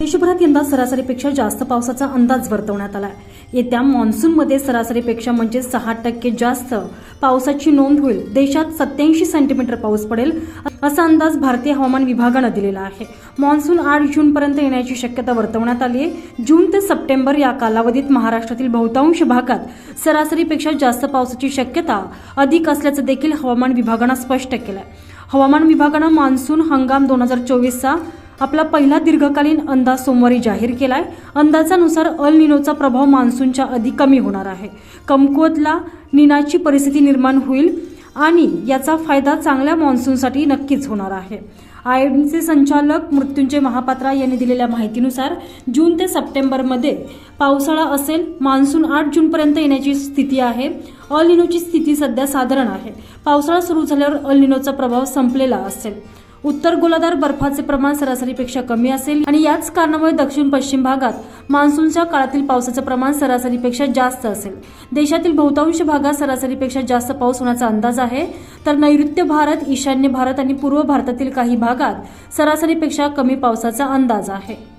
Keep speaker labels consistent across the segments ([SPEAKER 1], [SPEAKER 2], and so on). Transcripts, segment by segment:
[SPEAKER 1] देशभरात यंदा सरासरीपेक्षा जास्त पावसाचा अंदाज वर्तवण्यात आला येत्या मान्सूनमध्ये सरासरीपेक्षा म्हणजे सहा टक्के जास्त पावसाची नोंद होईल. देशात सत्याऐंशी सेंटीमीटर पाऊस पडेल असा अंदाज भारतीय हवामान विभागानं दिलेला आहे. मान्सून आठ जूनपर्यंत येण्याची शक्यता वर्तवण्यात आली आहे. जून ते सप्टेंबर या कालावधीत महाराष्ट्रातील बहुतांश भागात सरासरीपेक्षा जास्त पावसाची शक्यता अधिक असल्याचं देखील हवामान विभागानं स्पष्ट केलं आहे हवामान विभागानं मान्सून हंगाम दोन हजार चोवीसचा आपला पहिला दीर्घकालीन अंदाज सोमवारी जाहीर केलाय. अंदाजानुसार अल निनोचा प्रभाव मान्सूनच्या अधिक कमी होणार आहे. कमकुवतला निनाची परिस्थिती निर्माण होईल आणि याचा फायदा चांगल्या मान्सूनसाठी नक्कीच होणार आहे. आयएमचे संचालक मृत्युंजय महापात्रा यांनी दिलेल्या माहितीनुसार जून ते सप्टेंबरमध्ये पावसाळा असेल मान्सून आठ जूनपर्यंत येण्याची स्थिती आहे. अल निनोची स्थिती सध्या साधारण आहे. पावसाळा सुरू झाल्यावर अल निनोचा प्रभाव संपलेला असेल. उत्तर गोलाधार बर्फाचे प्रमाण सरासरीपेक्षा कमी असेल आणि याच कारणामुळे दक्षिण पश्चिम भागात मान्सूनच्या काळातील पावसाचं प्रमाण सरासरीपेक्षा जास्त असेल. देशातील बहुतांश भागात सरासरीपेक्षा जास्त पाऊस होण्याचा अंदाज आहे. तर नैऋत्य भारत ईशान्य भारत आणि पूर्व भारतातील काही भागात सरासरीपेक्षा कमी पावसाचा अंदाज आहे.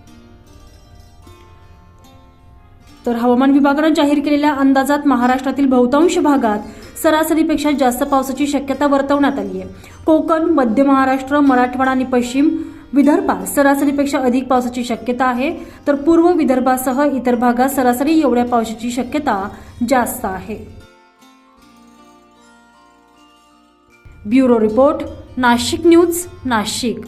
[SPEAKER 1] तर हवामान विभागानं जाहीर केलेल्या अंदाजात महाराष्ट्रातील बहुतांश भागात सरासरीपेक्षा जास्त पावसाची शक्यता वर्तवण्यात आली आहे. कोकण मध्य महाराष्ट्र मराठवाडा आणि पश्चिम विदर्भात सरासरीपेक्षा अधिक पावसाची शक्यता आहे. तर पूर्व विदर्भासह इतर भागात सरासरी एवढ्या पावसाची शक्यता जास्त आहे. Bureau report Nashik news Nashik.